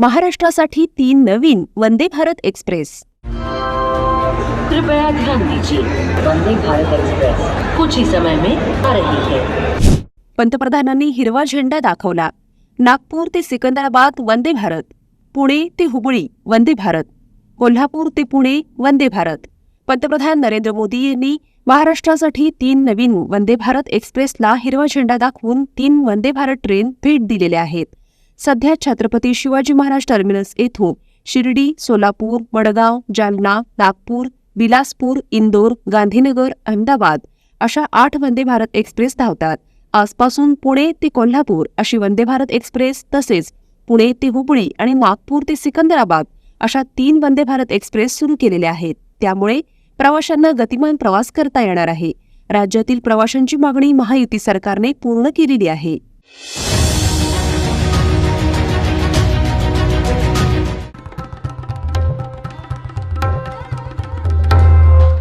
महाराष्ट्रासाठी तीन नवीन वंदे भारत एक्सप्रेस. कृपया ध्यान दीजिए वंदे भारत एक्सप्रेस कुछ ही समय में आ रही है। पंतप्रधानांनी हिरवा झेंडा दाखवला. नागपूर ते सिकंदराबाद वंदे भारत पुणे ते हुबळी वंदे भारत कोल्हापूर ते पुणे वंदे भारत. पंतप्रधान नरेंद्र मोदी यांनी महाराष्ट्रासाठी तीन नवीन वंदे भारत एक्सप्रेसला हिरवा झेंडा दाखवून तीन वंदे भारत ट्रेन भेट दिलेल्या आहेत. सध्या छत्रपती शिवाजी महाराज टर्मिनस येथून शिर्डी सोलापूर वडगाव जालना नागपूर बिलासपूर इंदोर गांधीनगर अहमदाबाद अशा आठ वंदे भारत एक्सप्रेस धावतात. आजपासून पुणे ते कोल्हापूर अशी वंदे भारत एक्सप्रेस तसेच पुणे ते हुबळी आणि नागपूर ते सिकंदराबाद अशा तीन वंदे भारत एक्सप्रेस सुरू केलेल्या आहेत. त्यामुळे प्रवाशांना गतिमान प्रवास करता येणार आहे. राज्यातील प्रवाशांची मागणी महायुती सरकारने पूर्ण केलेली आहे.